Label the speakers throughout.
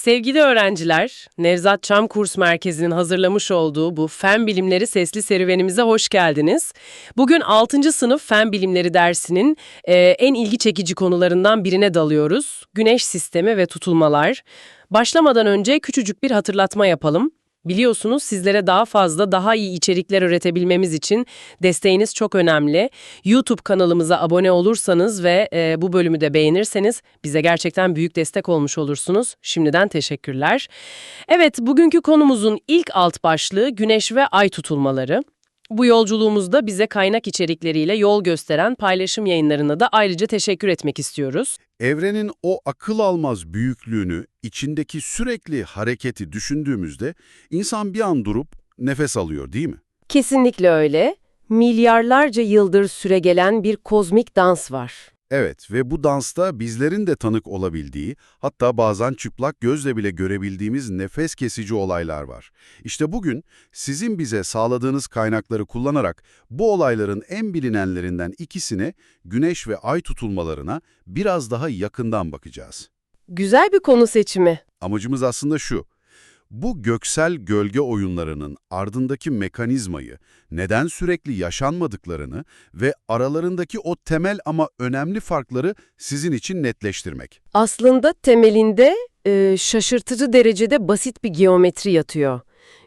Speaker 1: Sevgili öğrenciler, Nevzat Çam Kurs Merkezi'nin hazırlamış olduğu bu Fen Bilimleri sesli serüvenimize hoş geldiniz. Bugün 6. sınıf Fen Bilimleri dersinin e, en ilgi çekici konularından birine dalıyoruz. Güneş sistemi ve tutulmalar. Başlamadan önce küçücük bir hatırlatma yapalım. Biliyorsunuz sizlere daha fazla, daha iyi içerikler üretebilmemiz için desteğiniz çok önemli. YouTube kanalımıza abone olursanız ve e, bu bölümü de beğenirseniz bize gerçekten büyük destek olmuş olursunuz. Şimdiden teşekkürler. Evet, bugünkü konumuzun ilk alt başlığı güneş ve ay tutulmaları. Bu yolculuğumuzda bize kaynak içerikleriyle yol gösteren paylaşım yayınlarına da ayrıca teşekkür etmek istiyoruz.
Speaker 2: Evrenin o akıl almaz büyüklüğünü, içindeki sürekli hareketi düşündüğümüzde insan bir an durup nefes alıyor değil mi?
Speaker 1: Kesinlikle öyle. Milyarlarca yıldır süregelen bir kozmik dans var.
Speaker 2: Evet ve bu dansta bizlerin de tanık olabildiği, hatta bazen çıplak gözle bile görebildiğimiz nefes kesici olaylar var. İşte bugün sizin bize sağladığınız kaynakları kullanarak bu olayların en bilinenlerinden ikisine, güneş ve ay tutulmalarına biraz daha yakından bakacağız.
Speaker 1: Güzel bir konu seçimi.
Speaker 2: Amacımız aslında şu. Bu göksel gölge oyunlarının ardındaki mekanizmayı, neden sürekli yaşanmadıklarını ve aralarındaki o temel ama önemli farkları sizin için netleştirmek.
Speaker 1: Aslında temelinde e, şaşırtıcı derecede basit bir geometri yatıyor.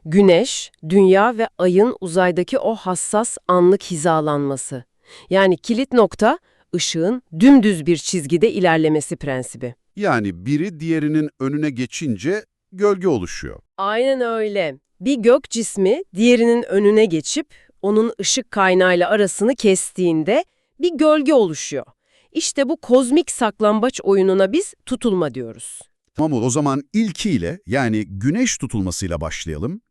Speaker 1: Güneş, dünya ve ayın uzaydaki o hassas anlık hizalanması. Yani kilit nokta, ışığın dümdüz bir çizgide ilerlemesi prensibi.
Speaker 2: Yani biri diğerinin önüne geçince gölge oluşuyor.
Speaker 1: Aynen öyle. Bir gök cismi diğerinin önüne geçip onun ışık kaynağıyla arasını kestiğinde bir gölge oluşuyor. İşte bu kozmik saklambaç oyununa biz tutulma diyoruz.
Speaker 2: Tamam o zaman ilkiyle yani güneş tutulmasıyla başlayalım.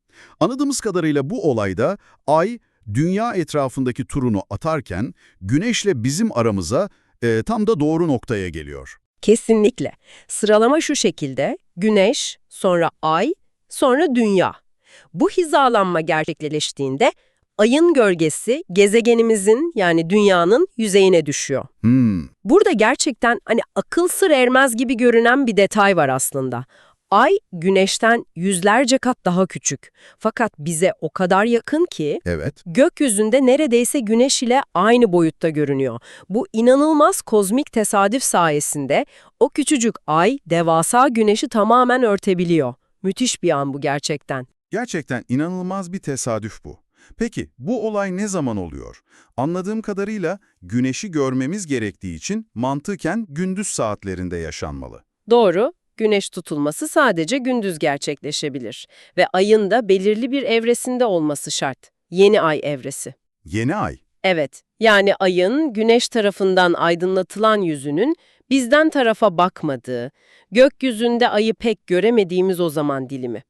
Speaker 2: Anladığımız kadarıyla bu olayda ay dünya etrafındaki turunu atarken güneşle bizim aramıza e, tam da doğru noktaya geliyor.
Speaker 1: Kesinlikle. Sıralama şu şekilde. Güneş, sonra ay, sonra dünya. Bu hizalanma gerçekleştiğinde ayın gölgesi gezegenimizin yani dünyanın yüzeyine düşüyor.
Speaker 2: Hmm,
Speaker 1: Burada gerçekten hani akıl sır ermez gibi görünen bir detay var aslında. Ay güneşten yüzlerce kat daha küçük. Fakat bize o kadar yakın ki
Speaker 2: evet.
Speaker 1: gökyüzünde neredeyse güneş ile aynı boyutta görünüyor. Bu inanılmaz kozmik tesadüf sayesinde o küçücük ay devasa güneşi tamamen örtebiliyor. Müthiş bir an bu gerçekten.
Speaker 3: Gerçekten inanılmaz bir tesadüf bu. Peki bu olay ne zaman oluyor? Anladığım kadarıyla güneşi görmemiz gerektiği için mantıken gündüz saatlerinde yaşanmalı.
Speaker 1: Doğru, güneş tutulması sadece gündüz gerçekleşebilir ve ayın da belirli bir evresinde olması şart. Yeni ay evresi.
Speaker 3: Yeni ay.
Speaker 1: Evet, yani ayın güneş tarafından aydınlatılan yüzünün bizden tarafa bakmadığı, gökyüzünde ayı pek göremediğimiz o zaman dilimi.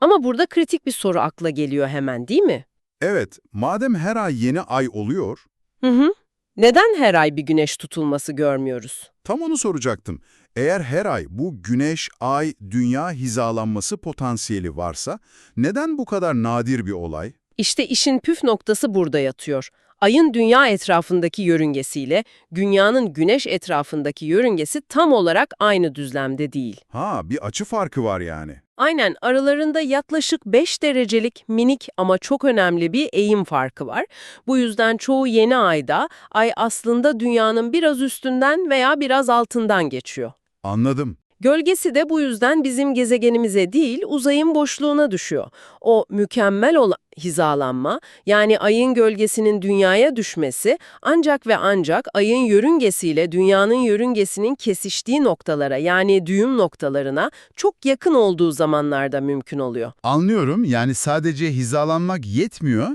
Speaker 1: Ama burada kritik bir soru akla geliyor hemen değil mi?
Speaker 3: Evet, madem her ay yeni ay oluyor,
Speaker 1: Hı hı. Neden her ay bir güneş tutulması görmüyoruz?
Speaker 3: tam onu soracaktım. Eğer her ay bu güneş, ay, dünya hizalanması potansiyeli varsa neden bu kadar nadir bir olay?
Speaker 1: İşte işin püf noktası burada yatıyor. Ayın dünya etrafındaki yörüngesiyle dünyanın güneş etrafındaki yörüngesi tam olarak aynı düzlemde değil.
Speaker 3: Ha, bir açı farkı var yani.
Speaker 1: Aynen aralarında yaklaşık 5 derecelik minik ama çok önemli bir eğim farkı var. Bu yüzden çoğu yeni ayda ay aslında dünyanın biraz üstünden veya biraz altından geçiyor.
Speaker 3: Anladım.
Speaker 1: Gölgesi de bu yüzden bizim gezegenimize değil uzayın boşluğuna düşüyor. O mükemmel olan hizalanma yani ayın gölgesinin dünyaya düşmesi ancak ve ancak ayın yörüngesiyle dünyanın yörüngesinin kesiştiği noktalara yani düğüm noktalarına çok yakın olduğu zamanlarda mümkün oluyor.
Speaker 3: Anlıyorum. Yani sadece hizalanmak yetmiyor.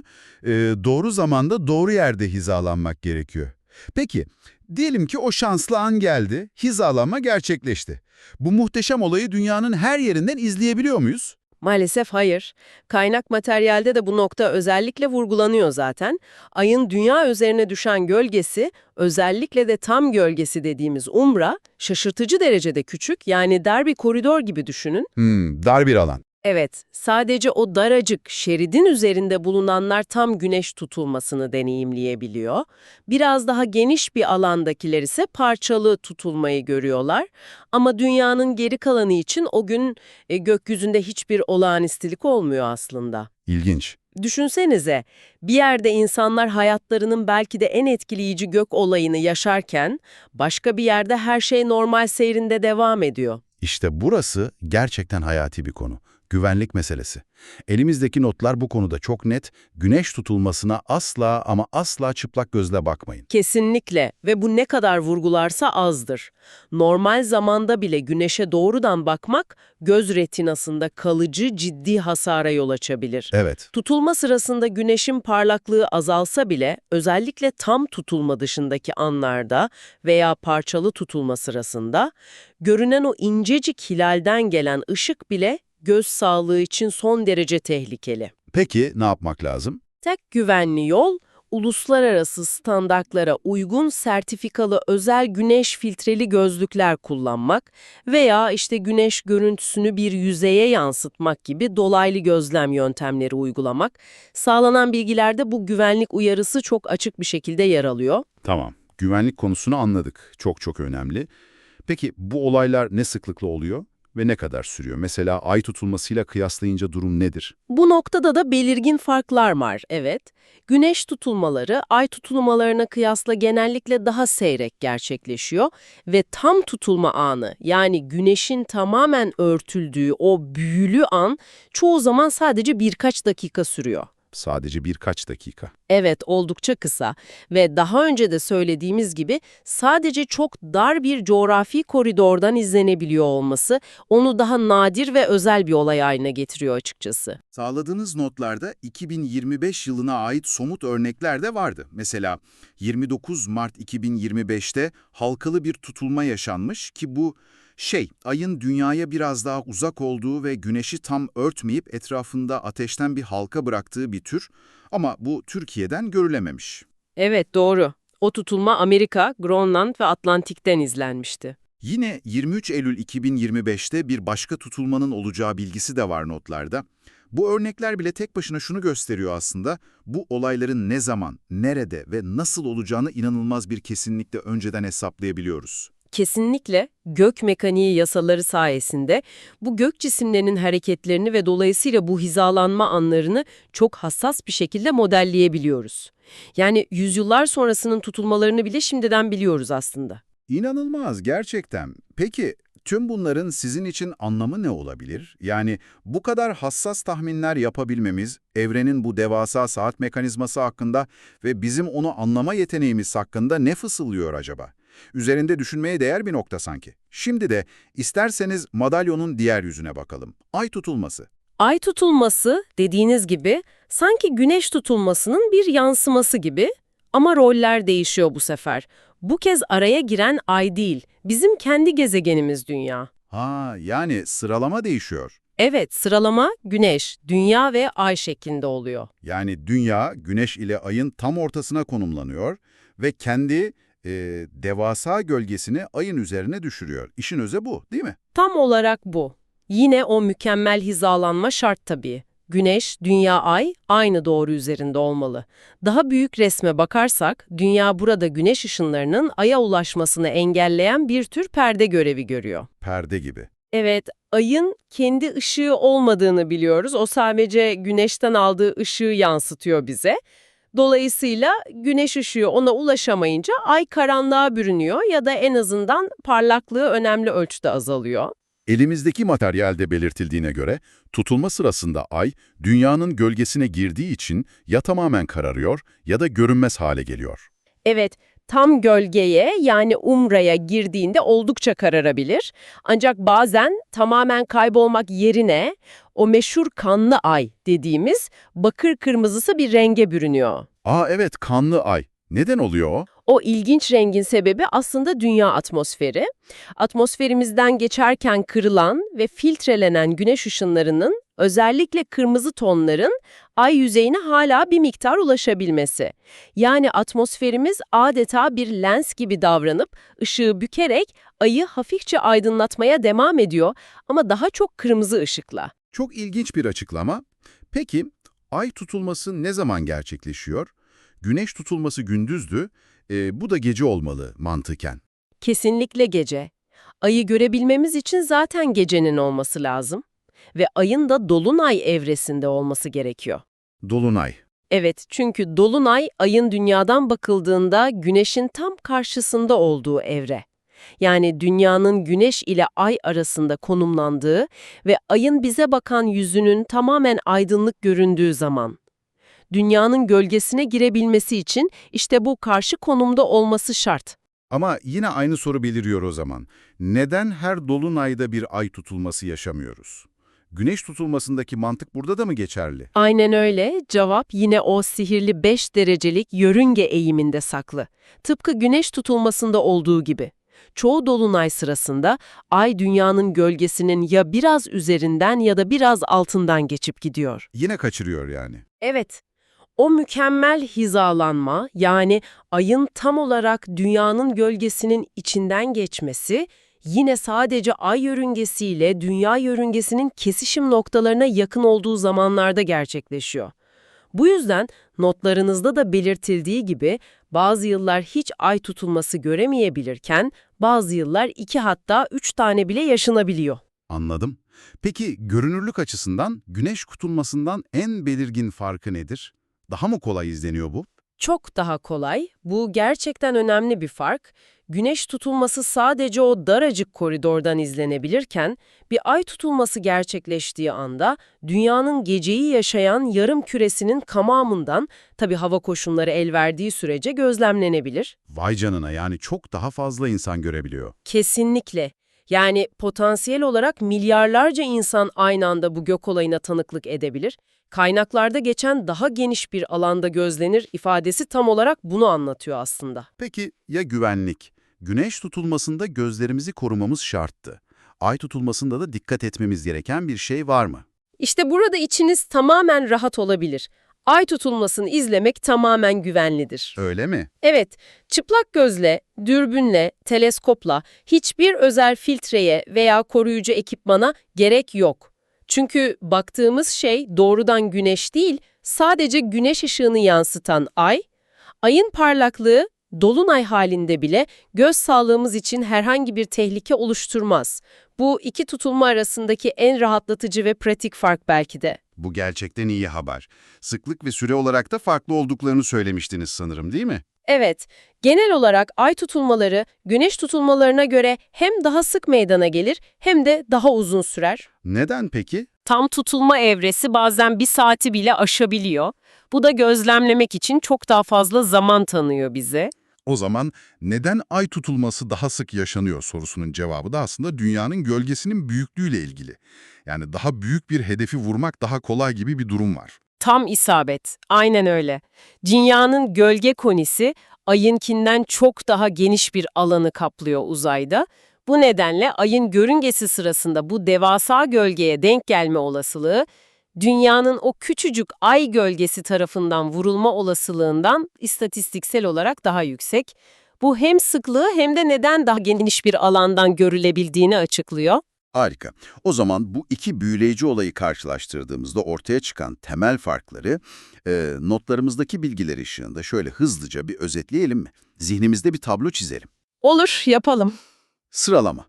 Speaker 3: Ee, doğru zamanda doğru yerde hizalanmak gerekiyor. Peki, diyelim ki o şanslı an geldi, hizalanma gerçekleşti. Bu muhteşem olayı dünyanın her yerinden izleyebiliyor muyuz?
Speaker 1: Maalesef hayır. Kaynak materyalde de bu nokta özellikle vurgulanıyor zaten. Ayın dünya üzerine düşen gölgesi, özellikle de tam gölgesi dediğimiz umbra, şaşırtıcı derecede küçük yani dar bir koridor gibi düşünün.
Speaker 3: Hmm, dar bir alan.
Speaker 1: Evet, sadece o daracık şeridin üzerinde bulunanlar tam güneş tutulmasını deneyimleyebiliyor. Biraz daha geniş bir alandakiler ise parçalı tutulmayı görüyorlar. Ama dünyanın geri kalanı için o gün e, gökyüzünde hiçbir olağanüstülük olmuyor aslında.
Speaker 2: İlginç.
Speaker 1: Düşünsenize, bir yerde insanlar hayatlarının belki de en etkileyici gök olayını yaşarken, başka bir yerde her şey normal seyrinde devam ediyor.
Speaker 4: İşte burası gerçekten hayati bir konu. Güvenlik meselesi. Elimizdeki notlar bu konuda çok net. Güneş tutulmasına asla ama asla çıplak gözle bakmayın.
Speaker 1: Kesinlikle ve bu ne kadar vurgularsa azdır. Normal zamanda bile güneşe doğrudan bakmak, göz retinasında kalıcı ciddi hasara yol açabilir.
Speaker 4: Evet.
Speaker 1: Tutulma sırasında güneşin parlaklığı azalsa bile özellikle tam tutulma dışındaki anlarda veya parçalı tutulma sırasında görünen o incecik hilalden gelen ışık bile göz sağlığı için son derece tehlikeli.
Speaker 4: Peki ne yapmak lazım?
Speaker 1: Tek güvenli yol uluslararası standartlara uygun sertifikalı özel güneş filtreli gözlükler kullanmak veya işte güneş görüntüsünü bir yüzeye yansıtmak gibi dolaylı gözlem yöntemleri uygulamak. Sağlanan bilgilerde bu güvenlik uyarısı çok açık bir şekilde yer alıyor.
Speaker 4: Tamam. Güvenlik konusunu anladık. Çok çok önemli. Peki bu olaylar ne sıklıkla oluyor ve ne kadar sürüyor? Mesela ay tutulmasıyla kıyaslayınca durum nedir?
Speaker 1: Bu noktada da belirgin farklar var, evet. Güneş tutulmaları ay tutulmalarına kıyasla genellikle daha seyrek gerçekleşiyor ve tam tutulma anı yani güneşin tamamen örtüldüğü o büyülü an çoğu zaman sadece birkaç dakika sürüyor.
Speaker 4: Sadece birkaç dakika.
Speaker 1: Evet, oldukça kısa ve daha önce de söylediğimiz gibi sadece çok dar bir coğrafi koridordan izlenebiliyor olması onu daha nadir ve özel bir olay haline getiriyor açıkçası.
Speaker 2: Sağladığınız notlarda 2025 yılına ait somut örnekler de vardı. Mesela 29 Mart 2025'te halkalı bir tutulma yaşanmış ki bu şey, ayın dünyaya biraz daha uzak olduğu ve güneşi tam örtmeyip etrafında ateşten bir halka bıraktığı bir tür ama bu Türkiye'den görülememiş.
Speaker 1: Evet, doğru. O tutulma Amerika, Grönland ve Atlantik'ten izlenmişti.
Speaker 2: Yine 23 Eylül 2025'te bir başka tutulmanın olacağı bilgisi de var notlarda. Bu örnekler bile tek başına şunu gösteriyor aslında, bu olayların ne zaman, nerede ve nasıl olacağını inanılmaz bir kesinlikle önceden hesaplayabiliyoruz.
Speaker 1: Kesinlikle gök mekaniği yasaları sayesinde bu gök cisimlerinin hareketlerini ve dolayısıyla bu hizalanma anlarını çok hassas bir şekilde modelleyebiliyoruz. Yani yüzyıllar sonrasının tutulmalarını bile şimdiden biliyoruz aslında.
Speaker 2: İnanılmaz gerçekten. Peki tüm bunların sizin için anlamı ne olabilir? Yani bu kadar hassas tahminler yapabilmemiz, evrenin bu devasa saat mekanizması hakkında ve bizim onu anlama yeteneğimiz hakkında ne fısıldıyor acaba? Üzerinde düşünmeye değer bir nokta sanki. Şimdi de isterseniz madalyonun diğer yüzüne bakalım. Ay tutulması.
Speaker 1: Ay tutulması dediğiniz gibi sanki güneş tutulmasının bir yansıması gibi ama roller değişiyor bu sefer. Bu kez araya giren ay değil, bizim kendi gezegenimiz Dünya.
Speaker 2: Ha yani sıralama değişiyor.
Speaker 1: Evet, sıralama güneş, dünya ve ay şeklinde oluyor.
Speaker 2: Yani dünya güneş ile ayın tam ortasına konumlanıyor ve kendi e, devasa gölgesini ayın üzerine düşürüyor. İşin özü bu değil mi?
Speaker 1: Tam olarak bu. Yine o mükemmel hizalanma şart tabii. Güneş, dünya, ay aynı doğru üzerinde olmalı. Daha büyük resme bakarsak, dünya burada güneş ışınlarının aya ulaşmasını engelleyen bir tür perde görevi görüyor.
Speaker 2: Perde gibi.
Speaker 1: Evet, ayın kendi ışığı olmadığını biliyoruz. O sadece güneşten aldığı ışığı yansıtıyor bize. Dolayısıyla güneş ışığı ona ulaşamayınca ay karanlığa bürünüyor ya da en azından parlaklığı önemli ölçüde azalıyor.
Speaker 4: Elimizdeki materyalde belirtildiğine göre tutulma sırasında ay dünyanın gölgesine girdiği için ya tamamen kararıyor ya da görünmez hale geliyor.
Speaker 1: Evet, tam gölgeye yani umraya girdiğinde oldukça kararabilir. Ancak bazen tamamen kaybolmak yerine o meşhur kanlı ay dediğimiz bakır kırmızısı bir renge bürünüyor.
Speaker 4: Aa evet kanlı ay. Neden oluyor o?
Speaker 1: O ilginç rengin sebebi aslında dünya atmosferi. Atmosferimizden geçerken kırılan ve filtrelenen güneş ışınlarının özellikle kırmızı tonların ay yüzeyine hala bir miktar ulaşabilmesi. Yani atmosferimiz adeta bir lens gibi davranıp ışığı bükerek ayı hafifçe aydınlatmaya devam ediyor ama daha çok kırmızı ışıkla.
Speaker 5: Çok ilginç bir açıklama. Peki, ay tutulması ne zaman gerçekleşiyor? Güneş tutulması gündüzdü, e, bu da gece olmalı mantıken.
Speaker 1: Kesinlikle gece. Ayı görebilmemiz için zaten gecenin olması lazım. Ve ayın da dolunay evresinde olması gerekiyor.
Speaker 5: Dolunay.
Speaker 1: Evet, çünkü dolunay ayın dünyadan bakıldığında güneşin tam karşısında olduğu evre. Yani dünyanın güneş ile ay arasında konumlandığı ve ayın bize bakan yüzünün tamamen aydınlık göründüğü zaman. Dünyanın gölgesine girebilmesi için işte bu karşı konumda olması şart.
Speaker 5: Ama yine aynı soru beliriyor o zaman. Neden her dolunayda bir ay tutulması yaşamıyoruz? Güneş tutulmasındaki mantık burada da mı geçerli?
Speaker 1: Aynen öyle. Cevap yine o sihirli 5 derecelik yörünge eğiminde saklı. Tıpkı güneş tutulmasında olduğu gibi. Çoğu dolunay sırasında ay dünyanın gölgesinin ya biraz üzerinden ya da biraz altından geçip gidiyor.
Speaker 5: Yine kaçırıyor yani.
Speaker 1: Evet. O mükemmel hizalanma yani ayın tam olarak dünyanın gölgesinin içinden geçmesi yine sadece ay yörüngesiyle dünya yörüngesinin kesişim noktalarına yakın olduğu zamanlarda gerçekleşiyor. Bu yüzden notlarınızda da belirtildiği gibi bazı yıllar hiç ay tutulması göremeyebilirken bazı yıllar iki hatta üç tane bile yaşanabiliyor.
Speaker 5: Anladım. Peki görünürlük açısından güneş tutulmasından en belirgin farkı nedir? Daha mı kolay izleniyor bu?
Speaker 1: Çok daha kolay. Bu gerçekten önemli bir fark. Güneş tutulması sadece o daracık koridordan izlenebilirken, bir ay tutulması gerçekleştiği anda dünyanın geceyi yaşayan yarım küresinin tamamından, tabi hava koşulları el verdiği sürece gözlemlenebilir.
Speaker 5: Vay canına yani çok daha fazla insan görebiliyor.
Speaker 1: Kesinlikle. Yani potansiyel olarak milyarlarca insan aynı anda bu gök olayına tanıklık edebilir. Kaynaklarda geçen daha geniş bir alanda gözlenir ifadesi tam olarak bunu anlatıyor aslında.
Speaker 5: Peki ya güvenlik? Güneş tutulmasında gözlerimizi korumamız şarttı. Ay tutulmasında da dikkat etmemiz gereken bir şey var mı?
Speaker 1: İşte burada içiniz tamamen rahat olabilir. Ay tutulmasını izlemek tamamen güvenlidir.
Speaker 5: Öyle mi?
Speaker 1: Evet, çıplak gözle, dürbünle, teleskopla hiçbir özel filtreye veya koruyucu ekipmana gerek yok. Çünkü baktığımız şey doğrudan güneş değil, sadece güneş ışığını yansıtan ay. Ayın parlaklığı dolunay halinde bile göz sağlığımız için herhangi bir tehlike oluşturmaz. Bu iki tutulma arasındaki en rahatlatıcı ve pratik fark belki de.
Speaker 5: Bu gerçekten iyi haber. Sıklık ve süre olarak da farklı olduklarını söylemiştiniz sanırım değil mi?
Speaker 1: Evet, genel olarak ay tutulmaları güneş tutulmalarına göre hem daha sık meydana gelir hem de daha uzun sürer.
Speaker 5: Neden peki?
Speaker 1: Tam tutulma evresi bazen bir saati bile aşabiliyor. Bu da gözlemlemek için çok daha fazla zaman tanıyor bize.
Speaker 6: O zaman neden ay tutulması daha sık yaşanıyor sorusunun cevabı da aslında dünyanın gölgesinin büyüklüğüyle ilgili. Yani daha büyük bir hedefi vurmak daha kolay gibi bir durum var.
Speaker 1: Tam isabet. Aynen öyle. Dünyanın gölge konisi ayınkinden çok daha geniş bir alanı kaplıyor uzayda. Bu nedenle ayın görüngesi sırasında bu devasa gölgeye denk gelme olasılığı, dünyanın o küçücük ay gölgesi tarafından vurulma olasılığından istatistiksel olarak daha yüksek. Bu hem sıklığı hem de neden daha geniş bir alandan görülebildiğini açıklıyor.
Speaker 2: Harika. O zaman bu iki büyüleyici olayı karşılaştırdığımızda ortaya çıkan temel farkları e, notlarımızdaki bilgiler ışığında şöyle hızlıca bir özetleyelim mi? Zihnimizde bir tablo çizelim.
Speaker 1: Olur, yapalım.
Speaker 2: Sıralama.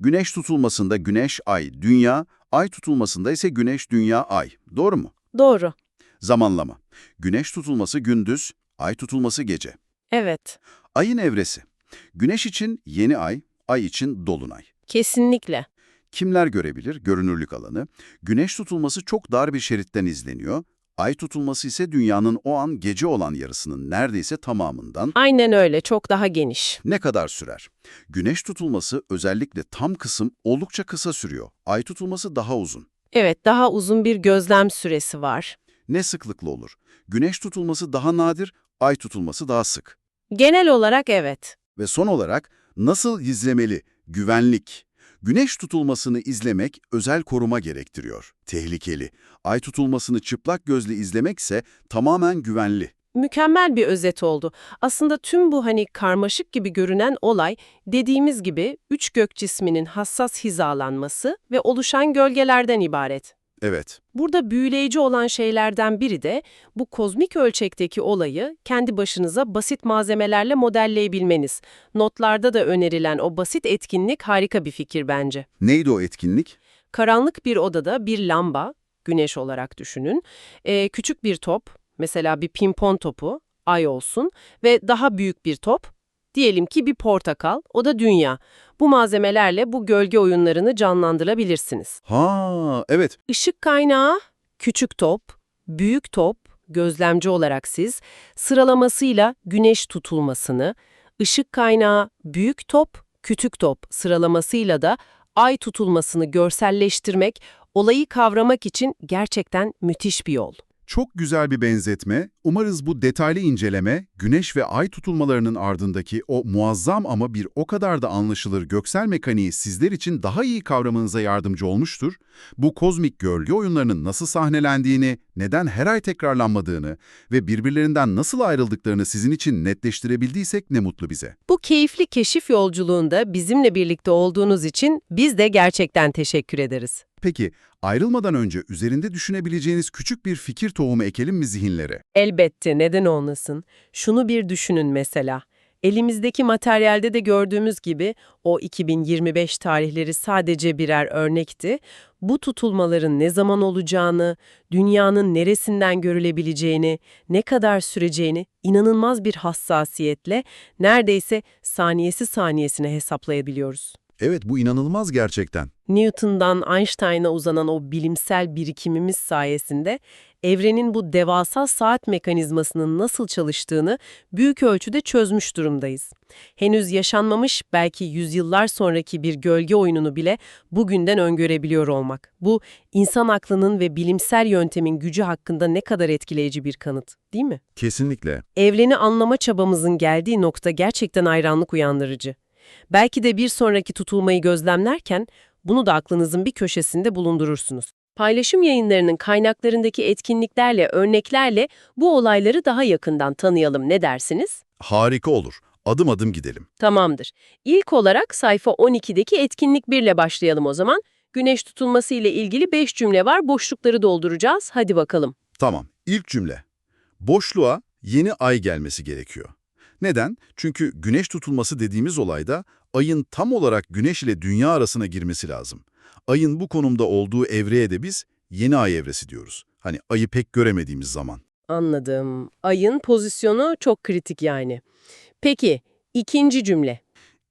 Speaker 2: Güneş tutulmasında güneş, ay, dünya, ay tutulmasında ise güneş, dünya, ay. Doğru mu?
Speaker 1: Doğru.
Speaker 2: Zamanlama. Güneş tutulması gündüz, ay tutulması gece.
Speaker 1: Evet,
Speaker 2: Ayın evresi. Güneş için yeni ay, ay için dolunay.
Speaker 1: kesinlikle.
Speaker 2: Kimler görebilir? Görünürlük alanı. Güneş tutulması çok dar bir şeritten izleniyor. Ay tutulması ise dünyanın o an gece olan yarısının neredeyse tamamından
Speaker 1: Aynen öyle, çok daha geniş.
Speaker 2: ne kadar sürer? Güneş tutulması özellikle tam kısım oldukça kısa sürüyor. Ay tutulması daha uzun.
Speaker 1: Evet, daha uzun bir gözlem süresi var.
Speaker 2: Ne sıklıkla olur? Güneş tutulması daha nadir, ay tutulması daha sık.
Speaker 1: Genel olarak evet.
Speaker 2: Ve son olarak nasıl izlemeli? Güvenlik. Güneş tutulmasını izlemek özel koruma gerektiriyor. Tehlikeli. Ay tutulmasını çıplak gözle izlemekse tamamen güvenli.
Speaker 1: Mükemmel bir özet oldu. Aslında tüm bu hani karmaşık gibi görünen olay dediğimiz gibi üç gök cisminin hassas hizalanması ve oluşan gölgelerden ibaret.
Speaker 2: Evet.
Speaker 1: Burada büyüleyici olan şeylerden biri de bu kozmik ölçekteki olayı kendi başınıza basit malzemelerle modelleyebilmeniz. Notlarda da önerilen o basit etkinlik harika bir fikir bence.
Speaker 2: Neydi o etkinlik?
Speaker 1: Karanlık bir odada bir lamba, güneş olarak düşünün, ee, küçük bir top, mesela bir pimpon topu, ay olsun ve daha büyük bir top, diyelim ki bir portakal, o da dünya. Bu malzemelerle bu gölge oyunlarını canlandırabilirsiniz.
Speaker 2: Ha, evet.
Speaker 1: Işık kaynağı, küçük top, büyük top, gözlemci olarak siz, sıralamasıyla güneş tutulmasını, ışık kaynağı, büyük top, küçük top sıralamasıyla da ay tutulmasını görselleştirmek, olayı kavramak için gerçekten müthiş bir yol.
Speaker 3: Çok güzel bir benzetme. Umarız bu detaylı inceleme, güneş ve ay tutulmalarının ardındaki o muazzam ama bir o kadar da anlaşılır göksel mekaniği sizler için daha iyi kavramanıza yardımcı olmuştur. Bu kozmik gölge oyunlarının nasıl sahnelendiğini, neden her ay tekrarlanmadığını ve birbirlerinden nasıl ayrıldıklarını sizin için netleştirebildiysek ne mutlu bize.
Speaker 1: Bu keyifli keşif yolculuğunda bizimle birlikte olduğunuz için biz de gerçekten teşekkür ederiz.
Speaker 3: Peki, ayrılmadan önce üzerinde düşünebileceğiniz küçük bir fikir tohumu ekelim mi zihinlere?
Speaker 1: Elbette neden olmasın. Şunu bir düşünün mesela. Elimizdeki materyalde de gördüğümüz gibi o 2025 tarihleri sadece birer örnekti. Bu tutulmaların ne zaman olacağını, dünyanın neresinden görülebileceğini, ne kadar süreceğini inanılmaz bir hassasiyetle neredeyse saniyesi saniyesine hesaplayabiliyoruz.
Speaker 2: Evet, bu inanılmaz gerçekten.
Speaker 1: Newton'dan Einstein'a uzanan o bilimsel birikimimiz sayesinde evrenin bu devasa saat mekanizmasının nasıl çalıştığını büyük ölçüde çözmüş durumdayız. Henüz yaşanmamış belki yüzyıllar sonraki bir gölge oyununu bile bugünden öngörebiliyor olmak. Bu insan aklının ve bilimsel yöntemin gücü hakkında ne kadar etkileyici bir kanıt, değil mi?
Speaker 2: Kesinlikle.
Speaker 1: Evreni anlama çabamızın geldiği nokta gerçekten hayranlık uyandırıcı. Belki de bir sonraki tutulmayı gözlemlerken bunu da aklınızın bir köşesinde bulundurursunuz. Paylaşım yayınlarının kaynaklarındaki etkinliklerle, örneklerle bu olayları daha yakından tanıyalım ne dersiniz?
Speaker 2: Harika olur. Adım adım gidelim.
Speaker 1: Tamamdır. İlk olarak sayfa 12'deki etkinlik 1 ile başlayalım o zaman. Güneş tutulması ile ilgili 5 cümle var, boşlukları dolduracağız. Hadi bakalım.
Speaker 2: Tamam. İlk cümle. Boşluğa yeni ay gelmesi gerekiyor. Neden? Çünkü güneş tutulması dediğimiz olayda ayın tam olarak güneş ile dünya arasına girmesi lazım. Ayın bu konumda olduğu evreye de biz yeni ay evresi diyoruz. Hani ayı pek göremediğimiz zaman.
Speaker 1: Anladım. Ayın pozisyonu çok kritik yani. Peki, ikinci cümle.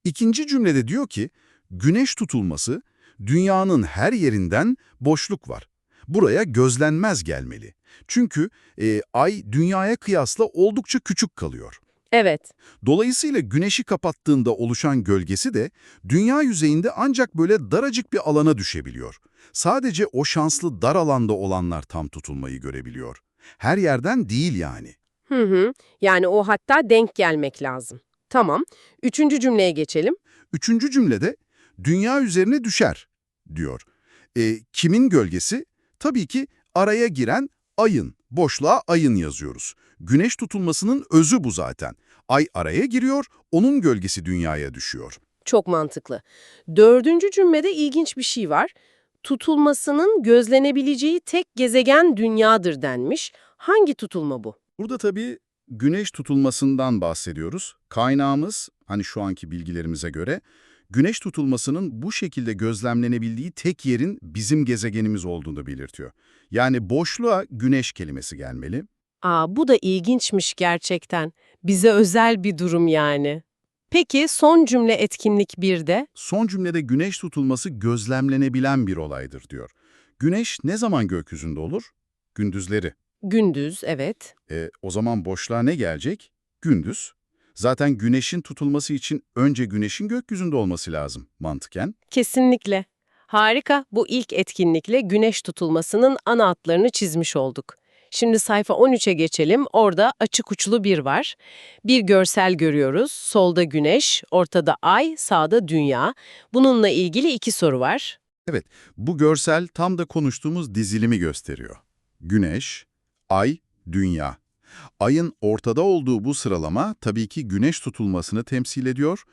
Speaker 2: İkinci cümlede diyor ki, güneş tutulması dünyanın her yerinden boşluk var. Buraya gözlenmez gelmeli. Çünkü e, ay dünyaya kıyasla oldukça küçük kalıyor.
Speaker 1: Evet,
Speaker 2: Dolayısıyla güneşi kapattığında oluşan gölgesi de dünya yüzeyinde ancak böyle daracık bir alana düşebiliyor. Sadece o şanslı dar alanda olanlar tam tutulmayı görebiliyor. Her yerden değil yani.
Speaker 1: Hı hı. Yani o hatta denk gelmek lazım. Tamam. Üçüncü cümleye geçelim.
Speaker 2: Üçüncü cümlede dünya üzerine düşer diyor. E, kimin gölgesi? Tabii ki araya giren ayın. Boşluğa ayın yazıyoruz. Güneş tutulmasının özü bu zaten. Ay araya giriyor, onun gölgesi dünyaya düşüyor.
Speaker 1: Çok mantıklı. Dördüncü cümlede ilginç bir şey var. Tutulmasının gözlenebileceği tek gezegen dünyadır denmiş. Hangi tutulma bu?
Speaker 2: Burada tabii güneş tutulmasından bahsediyoruz. Kaynağımız, hani şu anki bilgilerimize göre, güneş tutulmasının bu şekilde gözlemlenebildiği tek yerin bizim gezegenimiz olduğunu belirtiyor. Yani boşluğa güneş kelimesi gelmeli.
Speaker 1: Aa, bu da ilginçmiş gerçekten. Bize özel bir durum yani. Peki son cümle etkinlik 1'de?
Speaker 2: Son cümlede güneş tutulması gözlemlenebilen bir olaydır diyor. Güneş ne zaman gökyüzünde olur? Gündüzleri.
Speaker 1: Gündüz, evet.
Speaker 2: E, o zaman boşluğa ne gelecek? Gündüz. Zaten güneşin tutulması için önce güneşin gökyüzünde olması lazım mantıken.
Speaker 1: Kesinlikle. Harika. Bu ilk etkinlikle güneş tutulmasının ana hatlarını çizmiş olduk. Şimdi sayfa 13'e geçelim. Orada açık uçlu bir var. Bir görsel görüyoruz. Solda güneş, ortada ay, sağda dünya. Bununla ilgili iki soru var.
Speaker 2: Bu görsel tam da konuştuğumuz dizilimi gösteriyor. Güneş, ay, dünya. Ayın ortada olduğu bu sıralama tabii ki güneş tutulmasını temsil ediyor.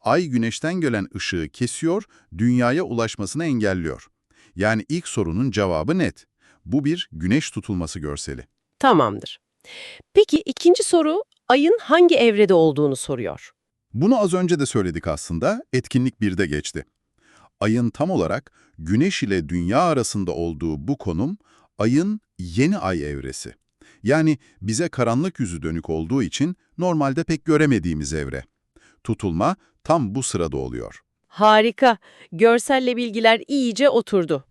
Speaker 2: Ay güneşten gelen ışığı kesiyor, dünyaya ulaşmasını engelliyor. Yani ilk sorunun cevabı net. Bu bir güneş tutulması görseli.
Speaker 1: Tamamdır. Peki ikinci soru ayın hangi evrede olduğunu soruyor.
Speaker 2: Bunu az önce de söyledik aslında, etkinlik 1'de geçti. Ayın tam olarak Güneş ile Dünya arasında olduğu bu konum, ayın yeni ay evresi. Yani bize karanlık yüzü dönük olduğu için normalde pek göremediğimiz evre. Tutulma tam bu sırada oluyor.
Speaker 1: Harika. Görselle bilgiler iyice oturdu.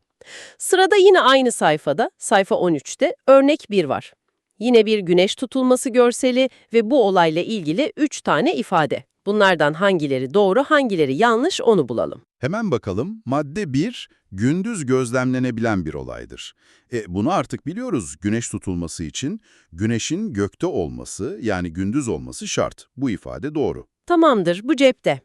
Speaker 1: Sırada yine aynı sayfada, sayfa 13'te örnek 1 var. Yine bir güneş tutulması görseli ve bu olayla ilgili 3 tane ifade. Bunlardan hangileri doğru, hangileri yanlış onu bulalım.
Speaker 2: Hemen bakalım, madde 1, gündüz gözlemlenebilen bir olaydır. E, bunu artık biliyoruz, güneş tutulması için güneşin gökte olması, yani gündüz olması şart. Bu ifade doğru.
Speaker 1: Tamamdır, bu cepte.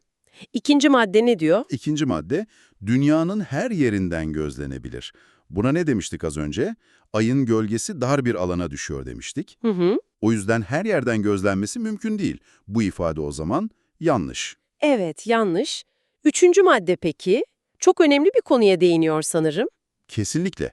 Speaker 1: İkinci madde ne diyor?
Speaker 2: İkinci madde, dünyanın her yerinden gözlenebilir. Buna ne demiştik az önce? Ayın gölgesi dar bir alana düşüyor demiştik.
Speaker 1: Hı hı.
Speaker 2: O yüzden her yerden gözlenmesi mümkün değil. Bu ifade o zaman yanlış.
Speaker 1: Evet, yanlış. Üçüncü madde peki? Çok önemli bir konuya değiniyor sanırım.
Speaker 2: Kesinlikle.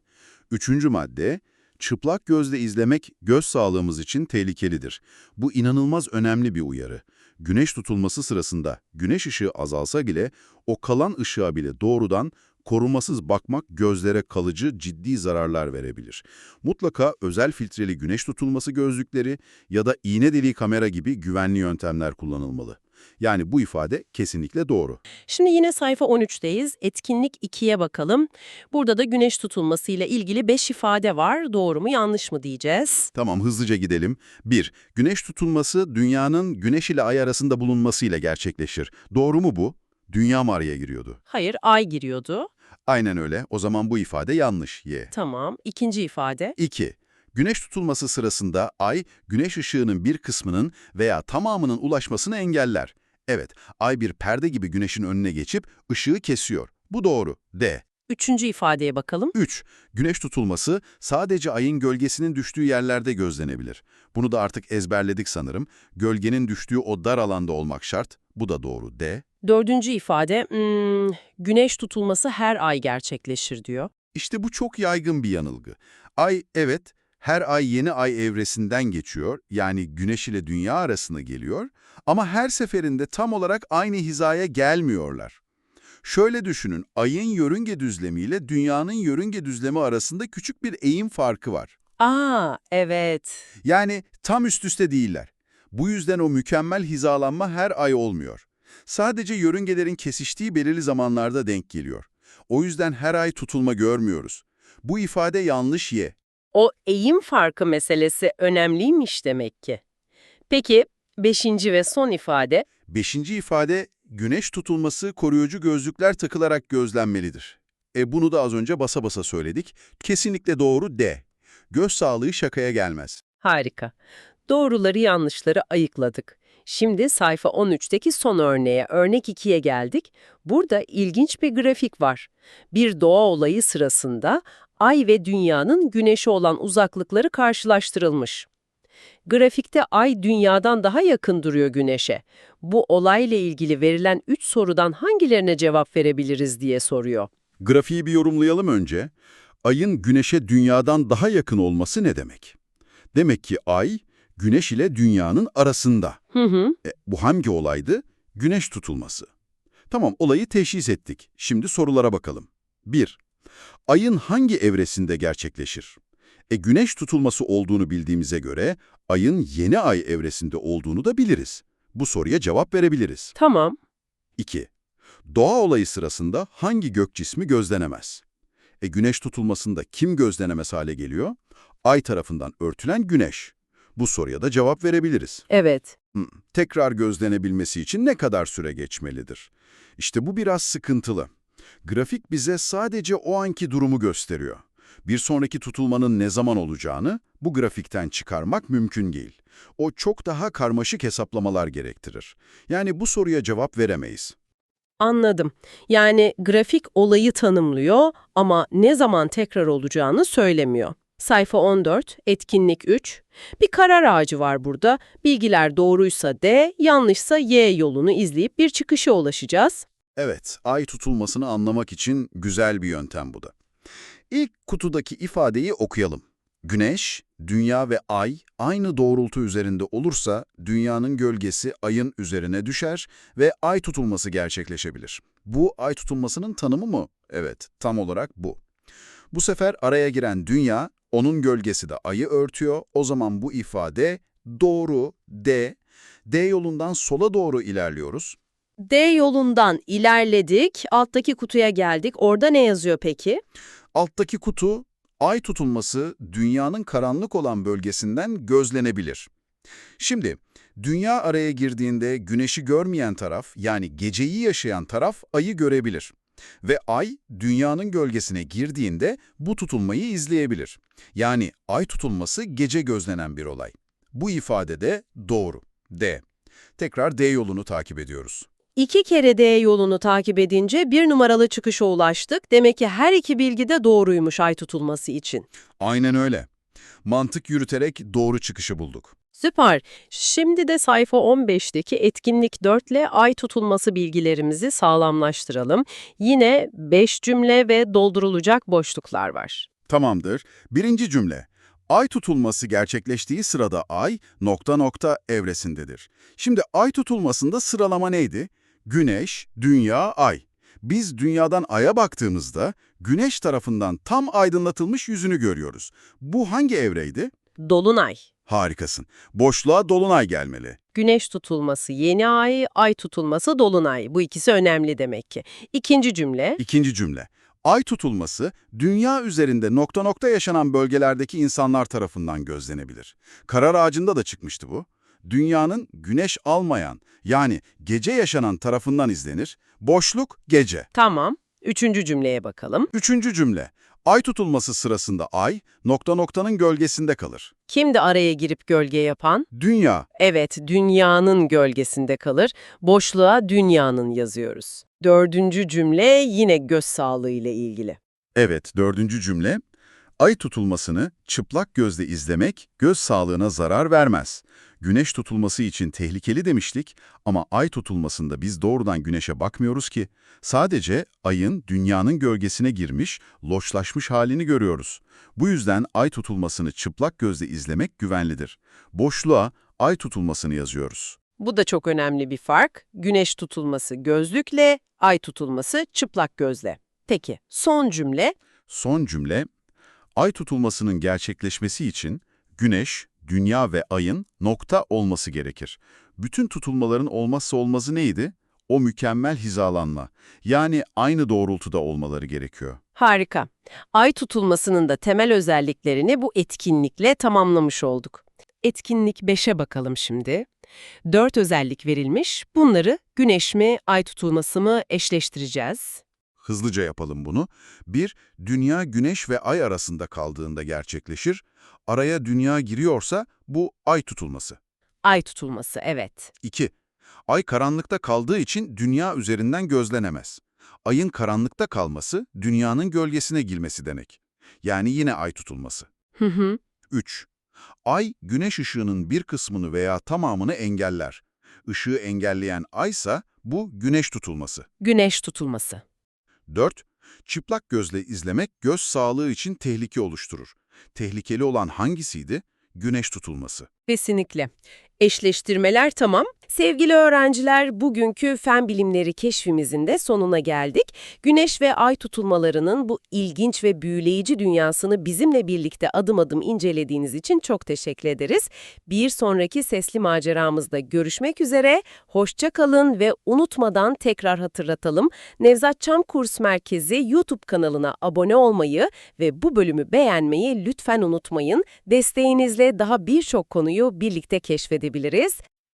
Speaker 2: Üçüncü madde, çıplak gözle izlemek göz sağlığımız için tehlikelidir. Bu inanılmaz önemli bir uyarı. Güneş tutulması sırasında güneş ışığı azalsa bile o kalan ışığa bile doğrudan korumasız bakmak gözlere kalıcı ciddi zararlar verebilir. Mutlaka özel filtreli güneş tutulması gözlükleri ya da iğne deliği kamera gibi güvenli yöntemler kullanılmalı. Yani bu ifade kesinlikle doğru.
Speaker 1: Şimdi yine sayfa 13'teyiz. Etkinlik 2'ye bakalım. Burada da güneş tutulmasıyla ilgili 5 ifade var. Doğru mu yanlış mı diyeceğiz.
Speaker 2: Tamam hızlıca gidelim. 1. Güneş tutulması dünyanın güneş ile ay arasında bulunmasıyla gerçekleşir. Doğru mu bu? Dünya mı araya giriyordu?
Speaker 1: Hayır, ay giriyordu.
Speaker 2: Aynen öyle. O zaman bu ifade yanlış. Y.
Speaker 1: Tamam. İkinci ifade.
Speaker 2: 2. Güneş tutulması sırasında ay, güneş ışığının bir kısmının veya tamamının ulaşmasını engeller. Evet, ay bir perde gibi güneşin önüne geçip ışığı kesiyor. Bu doğru. D.
Speaker 1: Üçüncü ifadeye bakalım.
Speaker 2: 3. Güneş tutulması sadece ayın gölgesinin düştüğü yerlerde gözlenebilir. Bunu da artık ezberledik sanırım. Gölgenin düştüğü o dar alanda olmak şart. Bu da doğru. D.
Speaker 1: Dördüncü ifade, hmm, güneş tutulması her ay gerçekleşir diyor.
Speaker 2: İşte bu çok yaygın bir yanılgı. Ay evet her ay yeni ay evresinden geçiyor, yani güneş ile dünya arasına geliyor ama her seferinde tam olarak aynı hizaya gelmiyorlar. Şöyle düşünün, ayın yörünge düzlemi ile dünyanın yörünge düzlemi arasında küçük bir eğim farkı var.
Speaker 1: Aa, evet.
Speaker 2: Yani tam üst üste değiller. Bu yüzden o mükemmel hizalanma her ay olmuyor. Sadece yörüngelerin kesiştiği belirli zamanlarda denk geliyor. O yüzden her ay tutulma görmüyoruz. Bu ifade yanlış ye.
Speaker 1: O eğim farkı meselesi önemliymiş demek ki. Peki, beşinci ve son ifade,
Speaker 2: Beşinci ifade, güneş tutulması koruyucu gözlükler takılarak gözlenmelidir. E bunu da az önce basa basa söyledik. Kesinlikle doğru D. Göz sağlığı şakaya gelmez.
Speaker 1: harika. Doğruları yanlışları ayıkladık. Şimdi sayfa 13'teki son örneğe, örnek 2'ye geldik. Burada ilginç bir grafik var. Bir doğa olayı sırasında Ay ve Dünya'nın Güneş'e olan uzaklıkları karşılaştırılmış. Grafikte Ay Dünya'dan daha yakın duruyor Güneş'e. Bu olayla ilgili verilen 3 sorudan hangilerine cevap verebiliriz diye soruyor.
Speaker 2: Grafiği bir yorumlayalım önce. Ayın güneşe dünyadan daha yakın olması ne demek? Demek ki ay, güneş ile dünyanın arasında.
Speaker 1: Hı hı.
Speaker 2: E, bu hangi olaydı? Güneş tutulması. Tamam, olayı teşhis ettik. Şimdi sorulara bakalım. 1. Ayın hangi evresinde gerçekleşir? E, güneş tutulması olduğunu bildiğimize göre, ayın yeni ay evresinde olduğunu da biliriz. Bu soruya cevap verebiliriz.
Speaker 1: Tamam.
Speaker 2: 2. Doğa olayı sırasında hangi gök cismi gözlenemez? E, güneş tutulmasında kim gözlenemez hale geliyor? Ay tarafından örtülen güneş. Bu soruya da cevap verebiliriz.
Speaker 1: Evet.
Speaker 2: Tekrar gözlenebilmesi için ne kadar süre geçmelidir? İşte bu biraz sıkıntılı. Grafik bize sadece o anki durumu gösteriyor. Bir sonraki tutulmanın ne zaman olacağını bu grafikten çıkarmak mümkün değil. O çok daha karmaşık hesaplamalar gerektirir. Yani bu soruya cevap veremeyiz.
Speaker 1: Anladım. Yani grafik olayı tanımlıyor ama ne zaman tekrar olacağını söylemiyor. Sayfa 14, etkinlik 3. Bir karar ağacı var burada. Bilgiler doğruysa D, yanlışsa Y yolunu izleyip bir çıkışa ulaşacağız.
Speaker 2: Evet, ay tutulmasını anlamak için güzel bir yöntem bu da. İlk kutudaki ifadeyi okuyalım. Güneş, dünya ve ay aynı doğrultu üzerinde olursa dünyanın gölgesi ayın üzerine düşer ve ay tutulması gerçekleşebilir. Bu ay tutulmasının tanımı mı? Evet, tam olarak bu. Bu sefer araya giren dünya, onun gölgesi de ayı örtüyor. O zaman bu ifade doğru, D. D yolundan sola doğru ilerliyoruz.
Speaker 1: D yolundan ilerledik, alttaki kutuya geldik. Orada ne yazıyor peki?
Speaker 2: Alttaki kutu, ay tutulması dünyanın karanlık olan bölgesinden gözlenebilir. Şimdi, dünya araya girdiğinde güneşi görmeyen taraf, yani geceyi yaşayan taraf ayı görebilir. Ve ay, dünyanın gölgesine girdiğinde bu tutulmayı izleyebilir. Yani ay tutulması gece gözlenen bir olay. Bu ifade de doğru. D. Tekrar D yolunu takip ediyoruz.
Speaker 1: İki kere D yolunu takip edince bir numaralı çıkışa ulaştık. Demek ki her iki bilgi de doğruymuş ay tutulması için.
Speaker 2: Aynen öyle. Mantık yürüterek doğru çıkışı bulduk.
Speaker 1: Süper. Şimdi de sayfa 15'teki etkinlik 4 ile ay tutulması bilgilerimizi sağlamlaştıralım. Yine 5 cümle ve doldurulacak boşluklar var.
Speaker 2: Tamamdır. Birinci cümle. Ay tutulması gerçekleştiği sırada ay nokta nokta evresindedir. Şimdi ay tutulmasında sıralama neydi? Güneş, dünya, ay. Biz dünyadan aya baktığımızda güneş tarafından tam aydınlatılmış yüzünü görüyoruz. Bu hangi evreydi?
Speaker 1: Dolunay.
Speaker 2: Harikasın. Boşluğa dolunay gelmeli.
Speaker 1: Güneş tutulması yeni ay, ay tutulması dolunay. Bu ikisi önemli demek ki. İkinci cümle.
Speaker 2: İkinci cümle. Ay tutulması, dünya üzerinde nokta nokta yaşanan bölgelerdeki insanlar tarafından gözlenebilir. Karar ağacında da çıkmıştı bu. Dünyanın güneş almayan, yani gece yaşanan tarafından izlenir. Boşluk gece.
Speaker 1: Tamam. Üçüncü cümleye bakalım.
Speaker 2: Üçüncü cümle. Ay tutulması sırasında ay, nokta noktanın gölgesinde kalır.
Speaker 1: Kimdi araya girip gölge yapan?
Speaker 2: Dünya,
Speaker 1: Evet, dünyanın gölgesinde kalır. Boşluğa dünyanın yazıyoruz. Dördüncü cümle yine göz sağlığı ile ilgili.
Speaker 2: Evet, dördüncü cümle. Ay tutulmasını çıplak gözle izlemek göz sağlığına zarar vermez. Güneş tutulması için tehlikeli demiştik ama ay tutulmasında biz doğrudan güneşe bakmıyoruz ki. Sadece ayın dünyanın gölgesine girmiş, loşlaşmış halini görüyoruz. Bu yüzden ay tutulmasını çıplak gözle izlemek güvenlidir. Boşluğa ay tutulmasını yazıyoruz.
Speaker 1: Bu da çok önemli bir fark. Güneş tutulması gözlükle, ay tutulması çıplak gözle. Peki, son cümle.
Speaker 2: Son cümle, ay tutulmasının gerçekleşmesi için güneş, dünya ve ayın nokta olması gerekir. Bütün tutulmaların olmazsa olmazı neydi? O mükemmel hizalanma. Yani aynı doğrultuda olmaları gerekiyor.
Speaker 1: Harika. Ay tutulmasının da temel özelliklerini bu etkinlikle tamamlamış olduk. Etkinlik 5'e bakalım şimdi. Dört özellik verilmiş. Bunları güneş mi, ay tutulması mı eşleştireceğiz.
Speaker 2: Hızlıca yapalım bunu. 1. Dünya, güneş ve ay arasında kaldığında gerçekleşir. Araya dünya giriyorsa bu ay tutulması.
Speaker 1: Ay tutulması, evet.
Speaker 2: 2. Ay karanlıkta kaldığı için dünya üzerinden gözlenemez. Ayın karanlıkta kalması, dünyanın gölgesine girmesi demek. Yani yine ay tutulması.
Speaker 1: Hı hı.
Speaker 2: 3. Ay, güneş ışığının bir kısmını veya tamamını engeller. Işığı engelleyen aysa bu güneş tutulması.
Speaker 1: Güneş tutulması.
Speaker 2: 4. Çıplak gözle izlemek göz sağlığı için tehlike oluşturur. Tehlikeli olan hangisiydi? Güneş tutulması.
Speaker 1: Kesinlikle. Eşleştirmeler tamam. Sevgili öğrenciler, bugünkü fen bilimleri keşfimizin de sonuna geldik. Güneş ve ay tutulmalarının bu ilginç ve büyüleyici dünyasını bizimle birlikte adım adım incelediğiniz için çok teşekkür ederiz. Bir sonraki sesli maceramızda görüşmek üzere. Hoşça kalın ve unutmadan tekrar hatırlatalım. Nevzat Çam Kurs Merkezi YouTube kanalına abone olmayı ve bu bölümü beğenmeyi lütfen unutmayın. Desteğinizle daha birçok konuyu birlikte keşfedebiliriz edebiliriz.